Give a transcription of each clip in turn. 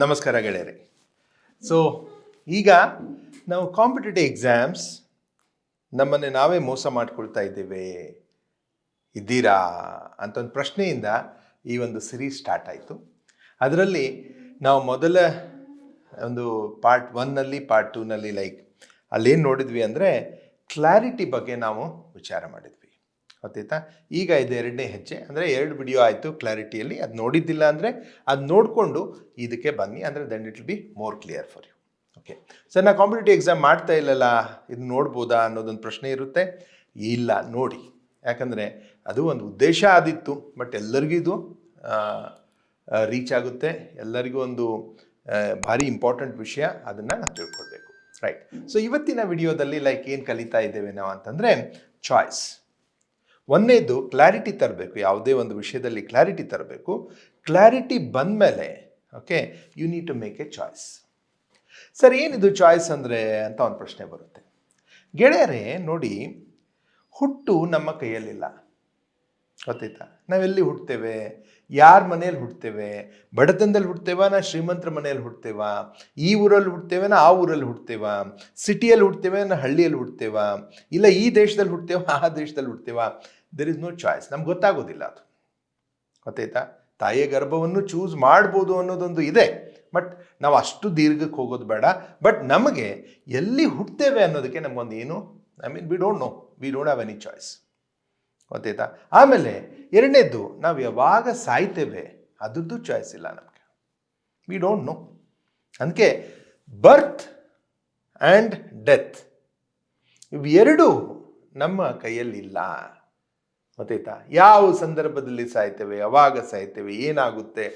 ನಮಸ್ಕಾರ ಗೆಳೆಯರೆ. ಸೊ ಈಗ ನಾವು ಕಾಂಪಿಟೇಟಿವ್ ಎಕ್ಸಾಮ್ಸ್ ನಮ್ಮನ್ನೇ ನಾವೇ ಮೋಸ ಮಾಡ್ಕೊಳ್ತಾ ಇದ್ದೇವೆ. ಇದ್ದೀರಾ ಅಂತ ಒಂದು ಪ್ರಶ್ನೆಯಿಂದ ಈ ಒಂದು ಸಿರೀಸ್ ಸ್ಟಾರ್ಟ್ ಆಯಿತು. ಅದರಲ್ಲಿ ನಾವು ಮೊದಲ ಒಂದು ಪಾರ್ಟ್ ಒನ್ನಲ್ಲಿ ಪಾರ್ಟ್ ಟೂನಲ್ಲಿ ಲೈಕ್ ಅಲ್ಲೇನು ನೋಡಿದ್ವಿ ಅಂದರೆ ಕ್ಲಾರಿಟಿ ಬಗ್ಗೆ ನಾವು ವಿಚಾರ ಮಾಡಿದ್ವಿ. ಗೊತ್ತಾಯ್ತಾ ಈಗ ಇದು ಎರಡನೇ ಹೆಜ್ಜೆ, ಅಂದರೆ ಎರಡು ವಿಡಿಯೋ ಆಯಿತು ಕ್ಲಾರಿಟಿಯಲ್ಲಿ ಅದು ನೋಡಿದ್ದಿಲ್ಲ ಅಂದರೆ ಅದು ನೋಡಿಕೊಂಡು ಇದಕ್ಕೆ ಬನ್ನಿ, ಅಂದರೆ then it will be more clear for you okay sir ನಾ ಕಾಂಪಿಟೇಟಿವ್ ಎಕ್ಸಾಮ್ ಮಾಡ್ತಾ ಇಲ್ಲಲ್ಲ, ಇದು ನೋಡ್ಬೋದಾ ಅನ್ನೋದೊಂದು ಪ್ರಶ್ನೆ ಇರುತ್ತೆ. ಇಲ್ಲ, ನೋಡಿ. ಯಾಕಂದರೆ ಅದು ಒಂದು ಉದ್ದೇಶ ಆದಿತ್ತು ಬಟ್ ಎಲ್ಲರಿಗೂ ಇದು ರೀಚ್ ಆಗುತ್ತೆ. ಎಲ್ಲರಿಗೂ ಒಂದು ಭಾರಿ ಇಂಪಾರ್ಟೆಂಟ್ ವಿಷಯ ಅದನ್ನು ನಾವು ತಿಳ್ಕೊಳ್ಬೇಕು. ರೈಟ್ ಸೊ ಇವತ್ತಿನ ವಿಡಿಯೋದಲ್ಲಿ ಲೈಕ್ ಏನು ಕಲಿತಾ ಇದ್ದೇವೆ ನಾವು ಅಂತಂದರೆ ಚಾಯ್ಸ್ ಒಂದನೇದು ಕ್ಲಾರಿಟಿ ತರಬೇಕು, ಯಾವುದೇ ಒಂದು ವಿಷಯದಲ್ಲಿ ಕ್ಲಾರಿಟಿ ತರಬೇಕು. ಕ್ಲಾರಿಟಿ ಬಂದಮೇಲೆ okay you need to make a choice sir, ಏನಿದು ಚಾಯ್ಸ್ ಅಂದರೆ ಅಂತ ಒಂದು ಪ್ರಶ್ನೆ ಬರುತ್ತೆ. ಗೆಳೆಯರೇ, ನೋಡಿ, ಹುಟ್ಟು ನಮ್ಮ ಕೈಯಲ್ಲಿಲ್ಲ. ಗೊತ್ತಾಯ್ತಾ? ನಾವೆಲ್ಲಿ ಹುಡ್ತೇವೆ ಯಾರ ಮನೇಲಿ ಹುಡ್ತೇವೆ ಬಡತನದಲ್ಲಿ ಹುಡ್ತೇವ ನಾ ಶ್ರೀಮಂತರ ಮನೆಯಲ್ಲಿ ಹುಡ್ತೇವ ಈ ಊರಲ್ಲಿ ಹುಡ್ತೇವೆ ನಾ ಆ ಊರಲ್ಲಿ ಹುಡ್ತೇವ ಸಿಟಿಯಲ್ಲಿ ಹುಡ್ತೇವೆ ನಾ ಹಳ್ಳಿಯಲ್ಲಿ ಹುಡ್ತೇವ ಇಲ್ಲ, ಈ ದೇಶದಲ್ಲಿ ಹುಡ್ತೇವ ಆ ದೇಶದಲ್ಲಿ ಹುಡ್ತೇವ ದೆರ್ ಇಸ್ ನೋ ಚಾಯ್ಸ್ ನಮ್ಗೆ ಗೊತ್ತಾಗೋದಿಲ್ಲ ಅದು. ಗೊತ್ತಾಯ್ತಾ? ತಾಯಿಯ ಗರ್ಭವನ್ನು ಚೂಸ್ ಮಾಡ್ಬೋದು ಅನ್ನೋದೊಂದು ಇದೆ. ಬಟ್ ನಾವು ಅಷ್ಟು ದೀರ್ಘಕ್ಕೆ ಹೋಗೋದು ಬೇಡ. ಬಟ್ ನಮಗೆ ಎಲ್ಲಿ ಹುಟ್ಟುತ್ತೇವೆ ಅನ್ನೋದಕ್ಕೆ ನಮಗೊಂದು ಏನು? I mean we don't know we don't have any choice ಗೊತ್ತಾಯ್ತಾ? ಆಮೇಲೆ ಎರಡನೇದ್ದು, ನಾವು ಯಾವಾಗ ಸಾಯ್ತೇವೆ? ಅದ್ರದ್ದು ಚಾಯ್ಸ್ ಇಲ್ಲ ನಮಗೆ. ವಿ ಡೋಂಟ್ ನೋ ಅದಕ್ಕೆ ಬರ್ತ್ ಆ್ಯಂಡ್ ಡೆತ್ ಇವೆರಡೂ ನಮ್ಮ ಕೈಯಲ್ಲಿಲ್ಲ. ಗೊತ್ತಾಯ್ತಾ ಯಾವ ಸಂದರ್ಭದಲ್ಲಿ ಸಾಯ್ತೇವೆ ಯಾವಾಗ ಸಾಯ್ತೇವೆ, ಏನಾಗುತ್ತೆ?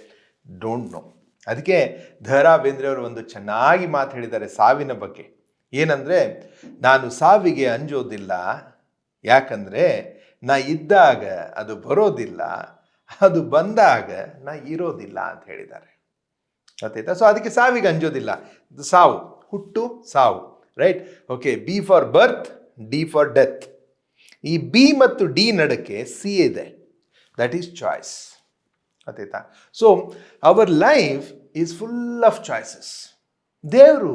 ಡೋಂಟ್ ನೋ ಅದಕ್ಕೆ ದ ರಾ ಬೇಂದ್ರೆಯವರು ಒಂದು ಚೆನ್ನಾಗಿ ಮಾತು ಹೇಳಿದ್ದಾರೆ ಸಾವಿನ ಬಗ್ಗೆ. ಏನಂದರೆ, ನಾನು ಸಾವಿಗೆ ಅಂಜೋದಿಲ್ಲ, ಯಾಕಂದರೆ, ನಾ ಇದ್ದಾಗ ಅದು ಬರೋದಿಲ್ಲ, ಅದು ಬಂದಾಗ ನಾ ಇರೋದಿಲ್ಲ ಅಂತ ಹೇಳಿದ್ದಾರೆ. ಗೊತ್ತಾಯ್ತಾ ಸೊ ಅದಕ್ಕೆ ಸಾವಿಗೆ ಅಂಜೋದಿಲ್ಲ. ಸಾವು, ಹುಟ್ಟು, ಸಾವು right okay B for birth D for death ಈ ಬಿ ಮತ್ತು ಡಿ ನಡಕ್ಕೆ ಸಿ ಇದೆ. ದಟ್ ಈಸ್ ಚಾಯ್ಸ್ ಗೊತ್ತಾಯ್ತಾ so our life is full of choices ದೇವರು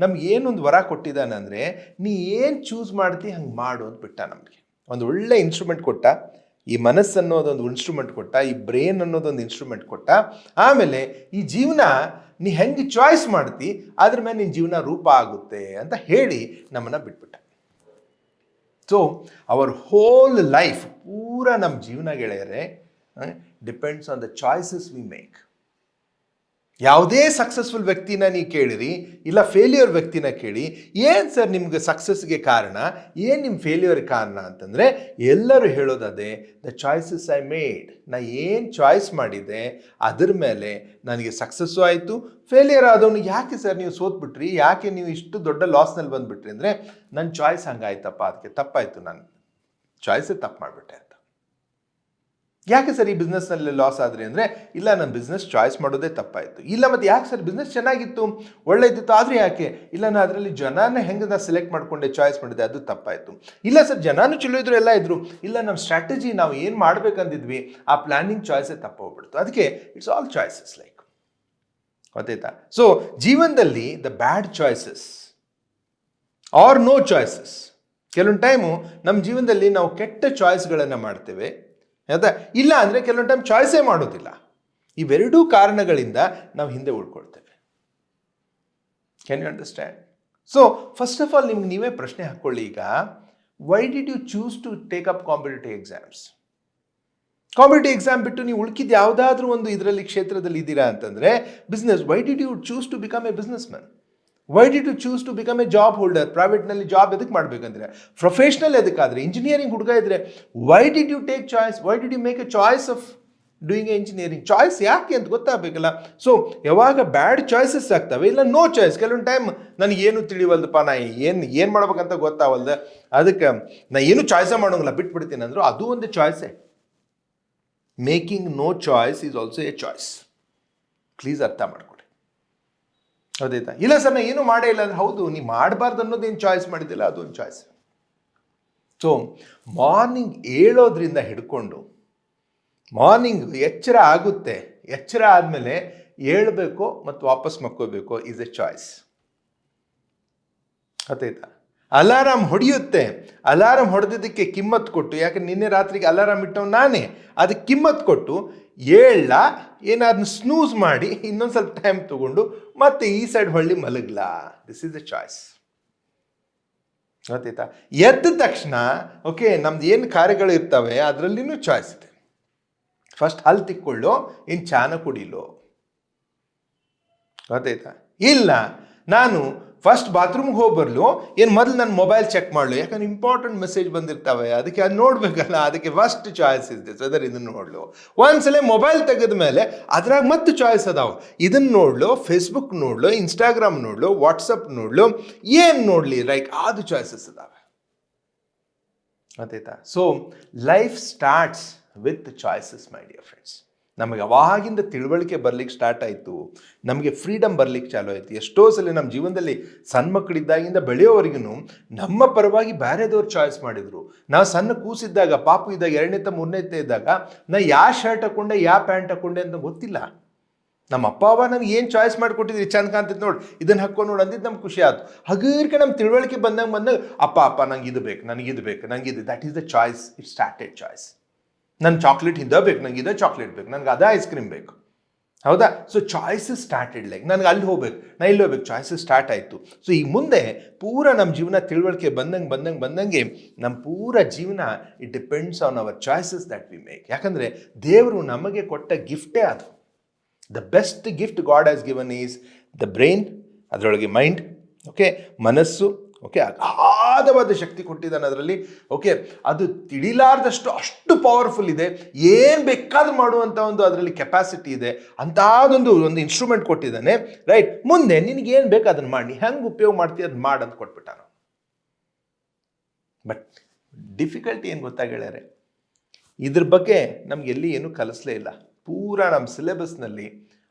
ನಮ್ಗೆ ಏನೊಂದು ವರ ಕೊಟ್ಟಿದ್ದಾನೆ ಅಂದರೆ, ನೀ ಏನು ಚೂಸ್ ಮಾಡ್ತಿ ಹಂಗೆ ಮಾಡು ಅಂತ ಬಿಟ್ಟ ನಮಗೆ. ಒಂದು ಒಳ್ಳೆ ಇನ್ಸ್ಟ್ರೂಮೆಂಟ್ ಕೊಟ್ಟ, ಈ ಮನಸ್ಸು ಅನ್ನೋದೊಂದು ಇನ್ಸ್ಟ್ರೂಮೆಂಟ್ ಕೊಟ್ಟ, ಈ ಬ್ರೈನ್ ಅನ್ನೋದೊಂದು ಇನ್ಸ್ಟ್ರೂಮೆಂಟ್ ಕೊಟ್ಟ, ಆಮೇಲೆ ಈ ಜೀವನ ನೀ ಹೆಂಗೆ ಚಾಯ್ಸ್ ಮಾಡ್ತಿ, ಅದ್ರ ಮೇಲೆ ನಿನ್ನ ಜೀವನ ರೂಪ ಆಗುತ್ತೆ ಅಂತ ಹೇಳಿ ನಮ್ಮನ್ನು ಬಿಟ್ಬಿಟ್ಟ. ಸೊ ಅವರ್ ಹೋಲ್ ಲೈಫ್ ಪೂರ ನಮ್ಮ ಜೀವನ ಗೆಳೆಯರೆ depends on the choices we make ಯಾವುದೇ ಸಕ್ಸಸ್ಫುಲ್ ವ್ಯಕ್ತಿನ ನೀವು ಕೇಳಿರಿ, ಇಲ್ಲ ಫೇಲ್ಯೂರ್ ವ್ಯಕ್ತಿನ ಕೇಳಿ, ಏನು ಸರ್ ನಿಮ್ಗೆ ಸಕ್ಸಸ್ಗೆ ಕಾರಣ, ಏನು ನಿಮ್ಮ ಫೇಲ್ಯೂರ್ ಕಾರಣ ಅಂತಂದರೆ, ಎಲ್ಲರೂ ಹೇಳೋದು ಅದೇ ದ ಚಾಯ್ಸಸ್ ಐ ಮೇಡ್ ನಾ ಏನು ಚಾಯ್ಸ್ ಮಾಡಿದೆ, ಅದ್ರ ಮೇಲೆ ನನಗೆ ಸಕ್ಸಸ್ಸು ಆಯಿತು ಫೇಲಿಯರ್ ಆದವನು ಯಾಕೆ ಸರ್ ನೀವು ಸೋತ್ಬಿಟ್ರಿ, ಯಾಕೆ ನೀವು ಇಷ್ಟು ದೊಡ್ಡ ಲಾಸ್ನಲ್ಲಿ ಬಂದುಬಿಟ್ರಿ? ಅಂದರೆ ನನ್ನ ಚಾಯ್ಸ್ ಹಂಗಾಯ್ತಪ್ಪ ಅದಕ್ಕೆ ತಪ್ಪಾಯಿತು ನಾನು ಚಾಯ್ಸೇ ತಪ್ಪು ಮಾಡಿಬಿಟ್ಟೆ. ಯಾಕೆ ಸರ್ ಈ ಬಿಸ್ನೆಸ್ನಲ್ಲಿ ಲಾಸ್ ಆದರೆ ಅಂದರೆ, ಇಲ್ಲ ನನ್ನ ಬಿಸ್ನೆಸ್ ಚಾಯ್ಸ್ ಮಾಡೋದೇ ತಪ್ಪಾಯಿತು. ಇಲ್ಲ, ಮತ್ತು ಯಾಕೆ ಸರ್ ಬಿಸ್ನೆಸ್ ಚೆನ್ನಾಗಿತ್ತು? ಒಳ್ಳೆಯದಿತ್ತು ಆದರೆ ಯಾಕೆ? ಇಲ್ಲ ನಾನು ಅದರಲ್ಲಿ ಜನನ ಹೆಂಗೆ ನಾನು ಸೆಲೆಕ್ಟ್ ಮಾಡ್ಕೊಂಡೆ ಚಾಯ್ಸ್ ಮಾಡಿದೆ, ಅದು ತಪ್ಪಾಯಿತು. ಇಲ್ಲ ಸರ್, ಜನನೂ ಚಲೋ ಇದ್ರು, ಎಲ್ಲ ಇದ್ರು. ಇಲ್ಲ ನಮ್ಮ ಸ್ಟ್ರಾಟಜಿ ನಾವು ಏನು ಮಾಡಬೇಕಂದಿದ್ವಿ, ಆ ಪ್ಲಾನಿಂಗ್ ಚಾಯ್ಸೇ ತಪ್ಪೋಗ್ಬಿಡ್ತು ಅದಕ್ಕೆ ಇಟ್ಸ್ ಆಲ್ ಚಾಯ್ಸಸ್ ಲೈಕ್ ಗೊತ್ತಾಯ್ತಾ? ಸೊ ಜೀವನದಲ್ಲಿ the bad choices are no choices ಕೆಲವೊಂದು ಟೈಮು ನಮ್ಮ ಜೀವನದಲ್ಲಿ ನಾವು ಕೆಟ್ಟ ಚಾಯ್ಸ್ಗಳನ್ನು ಮಾಡ್ತೇವೆ. ಆಯ್ತಾ ಇಲ್ಲ ಅಂದರೆ ಕೆಲವೊಂದು ಟೈಮ್ ಚಾಯ್ಸೇ ಮಾಡೋದಿಲ್ಲ. ಇವೆರಡೂ ಕಾರಣಗಳಿಂದ ನಾವು ಹಿಂದೆ ಉಳ್ಕೊಳ್ತೇವೆ. Can you understand so first of all ನಿಮ್ಗೆ ನೀವೇ ಪ್ರಶ್ನೆ ಹಾಕ್ಕೊಳ್ಳಿ ಈಗ. Why did you choose to take up competitive exams competitive exam ಬಿಟ್ಟು ನೀವು ಉಳ್ಕಿದ ಯಾವುದಾದ್ರೂ ಒಂದು ಇದರಲ್ಲಿ ಕ್ಷೇತ್ರದಲ್ಲಿ ಇದ್ದೀರಾ ಅಂತಂದರೆ business why did you choose to become a business man why did to choose to become a job holder ಪ್ರೈವೇಟ್ನಲ್ಲಿ job ಎದಕ್ಕೆ ಮಾಡಬೇಕಂದ್ರೆ? ಪ್ರೊಫೆಷ್ನಲ್ ಎದಕ್ಕಾದರೆ? ಇಂಜಿನಿಯರಿಂಗ್ ಹುಡುಗ ಇದ್ದರೆ why did you take choice why did you make a choice of doing a engineering choice ಯಾಕೆ ಅಂತ ಗೊತ್ತಾಗಬೇಕಲ್ಲ? So ಯಾವಾಗ ಬ್ಯಾಡ್ choices ಆಗ್ತವೆ, ಇಲ್ಲ ನೋ ಚಾಯ್ಸ್ ಕೆಲವೊಂದು ಟೈಮ್ ನನಗೇನು ತಿಳಿವಲ್ದಪ್ಪ, ನಾ ಏನು ಏನು ಮಾಡ್ಬೇಕಂತ ಗೊತ್ತಾವಲ್ದ? ಅದಕ್ಕೆ ನಾ ಏನು ಚಾಯ್ಸೇ ಮಾಡೋಂಗಿಲ್ಲ, ಬಿಟ್ಬಿಡ್ತೀನಿ ಅಂದರು ಅದು ಒಂದು ಚಾಯ್ಸೇ making no choice is also a choice please ಅರ್ಥ ಮಾಡ್ಕೊಳ್ಳಿ ಹೌದಾಯ್ತಾ ಇಲ್ಲ ನಾ ಏನು ಮಾಡೇ ಇಲ್ಲ ಅಂದ್ರೆ ಹೌದು ನೀವು ಮಾಡಬಾರ್ದು ಅನ್ನೋದೇನು ಚಾಯ್ಸ್ ಮಾಡಿದ್ದಿಲ್ಲ? ಅದೊಂದು ಚಾಯ್ಸ್ ಸೊ ಮಾರ್ನಿಂಗ್ ಏಳೋದ್ರಿಂದ ಹಿಡ್ಕೊಂಡು ಮಾರ್ನಿಂಗ್ ಎಚ್ಚರ ಆಗುತ್ತೆ, ಎಚ್ಚರ ಆದಮೇಲೆ ಏಳಬೇಕು ಮತ್ತು ವಾಪಸ್ ಮಕ್ಕೋಬೇಕು ಈಸ್ ಎ ಚಾಯ್ಸ್ ಗೊತ್ತಾಯ್ತಾ ಅಲಾರಾಮ್ ಹೊಡೆಯುತ್ತೆ. ಅಲಾರಾಮ್ ಹೊಡೆದಿದ್ದಕ್ಕೆ ಕಿಮ್ಮತ್ ಕೊಟ್ಟು, ಯಾಕೆ ನಿನ್ನೆ ರಾತ್ರಿಗೆ ಅಲಾರಾಮ್ ಇಟ್ಟವ್ ನಾನೇ, ಅದಕ್ಕೆ ಕಿಮ್ಮತ್ ಕೊಟ್ಟು ಏಳ ಏನಾದ್ರೂ ಸ್ನೂಸ್ ಮಾಡಿ ಇನ್ನೊಂದು ಸ್ವಲ್ಪ ಟೈಮ್ ತಗೊಂಡು ಮತ್ತೆ ಈ ಸೈಡ್ ಹೊಳ್ಳಿ ಮಲಗ್ಲಾ. ದಿಸ್ ಇಸ್ ದ ಚಾಯ್ಸ್ ಗೊತ್ತಾಯ್ತಾ? ಎದ್ದ ತಕ್ಷಣ ಓಕೆ ನಮ್ದು ಏನು ಕಾರ್ಯಗಳು ಇರ್ತವೆ, ಅದರಲ್ಲಿನೂ ಚಾಯ್ಸ್ ಇದೆ. ಫಸ್ಟ್ ಹಲ್ ತಿಕ್ಕೊಳ್ಳು ಇನ್ನು ಚಾನ ಕುಡಿಲು. ಗೊತ್ತಾಯ್ತಾ? ಇಲ್ಲ, ನಾನು ಫಸ್ಟ್ ಬಾತ್ರೂಮ್ಗೆ ಹೋಗಿ ಬರಲು ಏನು ಮೊದಲು ನನ್ನ ಮೊಬೈಲ್ ಚೆಕ್ ಮಾಡಲು. ಯಾಕಂದ್ರೆ ಇಂಪಾರ್ಟೆಂಟ್ ಮೆಸೇಜ್ ಬಂದಿರ್ತವೆ. ಅದಕ್ಕೆ ಅದು ನೋಡಬೇಕಲ್ಲ, ಅದಕ್ಕೆ ಫಸ್ಟ್ ಚಾಯ್ಸ್ ಇದೆ ಅದರ ಇದನ್ನು ನೋಡಲು. ಒಂದ್ಸಲ ಮೊಬೈಲ್ ತೆಗೆದ ಮೇಲೆ, ಅದ್ರಾಗ ಮತ್ತೆ ಚಾಯ್ಸ್ ಅದಾವೆ. ಇದನ್ನು ನೋಡಲು ಫೇಸ್ಬುಕ್ ನೋಡಲು ಇನ್ಸ್ಟಾಗ್ರಾಮ್ ನೋಡಲು ವಾಟ್ಸಪ್ ನೋಡಲು. ಏನು ನೋಡಲಿ? ಲೈಕ್ ಅದು ಚಾಯ್ಸಸ್ ಅದಾವೆ. ಗೊತ್ತಾಯ್ತಾ so life starts with choices my dear friends ನಮಗೆ ಅವಾಗಿಂದ ತಿಳುವಳಿಕೆ ಬರ್ಲಿಕ್ಕೆ ಸ್ಟಾರ್ಟ್ ಆಯಿತು. ನಮಗೆ ಫ್ರೀಡಮ್ ಬರ್ಲಿಕ್ಕೆ ಚಾಲು ಆಯಿತು. ಎಷ್ಟೋ ಸಲ ನಮ್ಮ ಜೀವನದಲ್ಲಿ ಸಣ್ಣ ಮಕ್ಕಳಿದ್ದಾಗಿಂದ ಬೆಳೆಯೋವರೆಗೂ ನಮ್ಮ ಪರವಾಗಿ ಬೇರೆದವ್ರು ಚಾಯ್ಸ್ ಮಾಡಿದರು. ನಾವು ಸಣ್ಣ ಕೂಸಿದ್ದಾಗ, ಪಾಪು ಇದ್ದಾಗ ಎರಡನೇತ ಮೂರನೇತ ಇದ್ದಾಗ ನಾ ಯಾವ ಶರ್ಟ್ ಹಾಕೊಂಡೆ ಯಾವ ಪ್ಯಾಂಟ್ ಹಾಕೊಂಡೆ ಅಂತ ಗೊತ್ತಿಲ್ಲ. ನಮ್ಮ ಅಪ್ಪ, ಅವ ನನಗೆ ಏನು ಚಾಯ್ಸ್ ಮಾಡಿಕೊಟ್ಟಿದ್ರಿ? ಚಂದ ಕಾಣ್ತೈತೆ ನೋಡಿ, ಇದನ್ನ ಹಾಕೊಂಡು ನೋಡಿ ಅಂದಿದ್ದು ನಮ್ಗೆ ಖುಷಿ ಆಯ್ತು ಹಗರ್ಕೆ ನಮ್ಮ ತಿಳುವಳಿಕೆ ಬಂದಾಗ ಬಂದಾಗ, ಅಪ್ಪ ಅಪ್ಪ, ನಂಗೆ ಇದು ಬೇಕು ನನಗೆ ಇದು ಬೇಕು, ನಂಗೆ ಇದು that is the choice it started choice ನನ್ನ ಚಾಕ್ಲೇಟ್ ಇದ್ದ ಬೇಕು, ನಂಗೆ ಇದೇ ಚಾಕ್ಲೇಟ್ ಬೇಕು, ನನಗೆ ಅದೇ ಐಸ್ ಕ್ರೀಮ್ ಬೇಕು. ಹೌದಾ? ಸೊ ಚಾಯ್ಸಸ್ ಸ್ಟಾರ್ಟೆಡ್ ಲೈಕ್ ನನಗೆ ಅಲ್ಲಿ ಹೋಗ್ಬೇಕು ನಾನು ಇಲ್ಲಿ ಹೋಗ್ಬೇಕು ಚಾಯ್ಸಸ್ ಸ್ಟಾರ್ಟ್ ಆಯಿತು. ಸೊ ಈ ಮುಂದೆ ಪೂರ ನಮ್ಮ ಜೀವನ ತಿಳುವಳಿಕೆ ಬಂದಂಗೆ ಬಂದಂಗೆ ಬಂದಂಗೆ ನಮ್ಮ ಪೂರ ಜೀವನ it depends on our choices that we make ಯಾಕಂದರೆ ದೇವರು ನಮಗೆ ಕೊಟ್ಟ ಗಿಫ್ಟೇ ಅದು. The best gift God has given is the brain ಅದರೊಳಗೆ ಮೈಂಡ್ ಓಕೆ ಮನಸ್ಸು ಓಕೆ ಅಗಾಧವಾದ ಶಕ್ತಿ ಕೊಟ್ಟಿದ್ದಾನೆ ಅದರಲ್ಲಿ. ಓಕೆ ಅದು ತಿಳಿಲಾರ್ದಷ್ಟು ಅಷ್ಟು ಪವರ್ಫುಲ್ ಇದೆ. ಏನು ಬೇಕಾದ್ರೂ ಮಾಡುವಂಥ ಒಂದು ಅದರಲ್ಲಿ ಕೆಪಾಸಿಟಿ ಇದೆ. ಅಂಥದ್ದೊಂದು ಒಂದು ಇನ್ಸ್ಟ್ರೂಮೆಂಟ್ ಕೊಟ್ಟಿದ್ದಾನೆ ರೈಟ್ ಮುಂದೆ ನಿನಗೆ ಏನು ಬೇಕು ಅದನ್ನು ಮಾಡಿ. ಹೆಂಗೆ ಉಪಯೋಗ ಮಾಡ್ತೀಯ ಅದನ್ನ ಮಾಡಿ ಅಂತ ಕೊಟ್ಬಿಟ್ಟಾನು. ಬಟ್ ಡಿಫಿಕಲ್ಟಿ ಏನು ಗೊತ್ತಾಗ್ಯಾರೆ ಇದ್ರ ಬಗ್ಗೆ ನಮ್ಗೆ ಎಲ್ಲಿ ಏನೂ ಕಲಿಸ್ಲೇ ಇಲ್ಲ. ಪೂರಾ ನಮ್ಮ ಸಿಲೆಬಸ್ನಲ್ಲಿ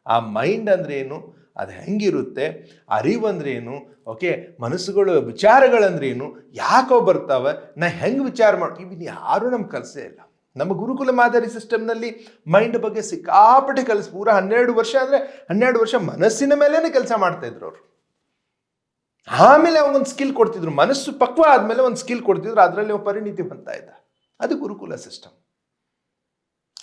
ಆ ಮೈಂಡ್ ಅಂದ್ರೆ ಏನು? ಅದು ಹೆಂಗಿರುತ್ತೆ? ಅರಿವು ಅಂದ್ರೆ ಏನು ಓಕೆ, ಮನಸ್ಸುಗಳು, ವಿಚಾರಗಳಂದ್ರೇನು? ಯಾಕೋ ಬರ್ತಾವೆ? ನಾ ಹೆಂಗೆ ವಿಚಾರ ಮಾಡಿ? ಇವನ್ನ ಯಾರೂ ನಮ್ಗೆ ಕಲಿಸೇ ಇಲ್ಲ. ನಮ್ಮ ಗುರುಕುಲ ಮಾದರಿ ಸಿಸ್ಟಮ್ನಲ್ಲಿ ಮೈಂಡ್ ಬಗ್ಗೆ ಸಿಕ್ಕಾಪಟ್ಟೆ ಕಲಿಸ್, ಪೂರ ಹನ್ನೆರಡು ವರ್ಷ ಅಂದರೆ ಹನ್ನೆರಡು ವರ್ಷ ಮನಸ್ಸಿನ ಮೇಲೇ ಕೆಲಸ ಮಾಡ್ತಾ ಇದ್ರು ಅವರು. ಆಮೇಲೆ ಒಂದು ಸ್ಕಿಲ್ ಕೊಡ್ತಿದ್ರು. ಮನಸ್ಸು ಪಕ್ವ ಆದಮೇಲೆ ಒಂದು ಸ್ಕಿಲ್ ಕೊಡ್ತಿದ್ರು. ಅದರಲ್ಲಿ ಪರಿಣಿತಿ ಬಂತಾ ಇದ್ದ. ಅದು ಗುರುಕುಲ ಸಿಸ್ಟಮ್.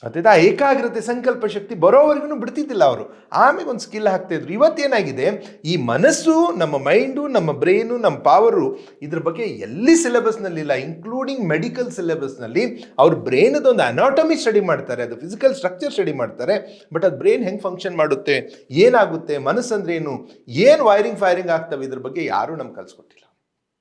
ಅದೇ ಆ ಏಕಾಗ್ರತೆ ಸಂಕಲ್ಪ ಶಕ್ತಿ ಬರೋವರೆಗೂ ಬಿಡ್ತಿದ್ದಿಲ್ಲ ಅವರು. ಆಮೇಲೆ ಒಂದು ಸ್ಕಿಲ್ ಹಾಕ್ತಾ ಇದ್ರು. ಇವತ್ತೇನಾಗಿದೆ? ಈ ಮನಸ್ಸು, ನಮ್ಮ ಮೈಂಡು ನಮ್ಮ ಬ್ರೈನು ನಮ್ಮ ಪಾವರು ಇದ್ರ ಬಗ್ಗೆ ಎಲ್ಲಿ ಸಿಲೆಬಸ್ನಲ್ಲಿಲ್ಲ ಇನ್ಕ್ಲೂಡಿಂಗ್ ಮೆಡಿಕಲ್ ಸಿಲೆಬಸ್ನಲ್ಲಿ ಅವ್ರ ಬ್ರೈನದ ಒಂದು ಅನಾಟಮಿ ಸ್ಟಡಿ ಮಾಡ್ತಾರೆ, ಅದು ಫಿಸಿಕಲ್ ಸ್ಟ್ರಕ್ಚರ್ ಸ್ಟಡಿ ಮಾಡ್ತಾರೆ ಬಟ್ ಅದು ಬ್ರೈನ್ ಹೆಂಗೆ ಫಂಕ್ಷನ್ ಮಾಡುತ್ತೆ, ಏನಾಗುತ್ತೆ, ಮನಸ್ಸಂದ್ರೇನು, ಏನು ವೈರಿಂಗ್ ಫೈರಿಂಗ್ ಆಗ್ತವೆ ಇದ್ರ ಬಗ್ಗೆ ಯಾರೂ ನಮ್ಗೆ ಕಲಿಸ್ಕೊಟ್ಟಿಲ್ಲ.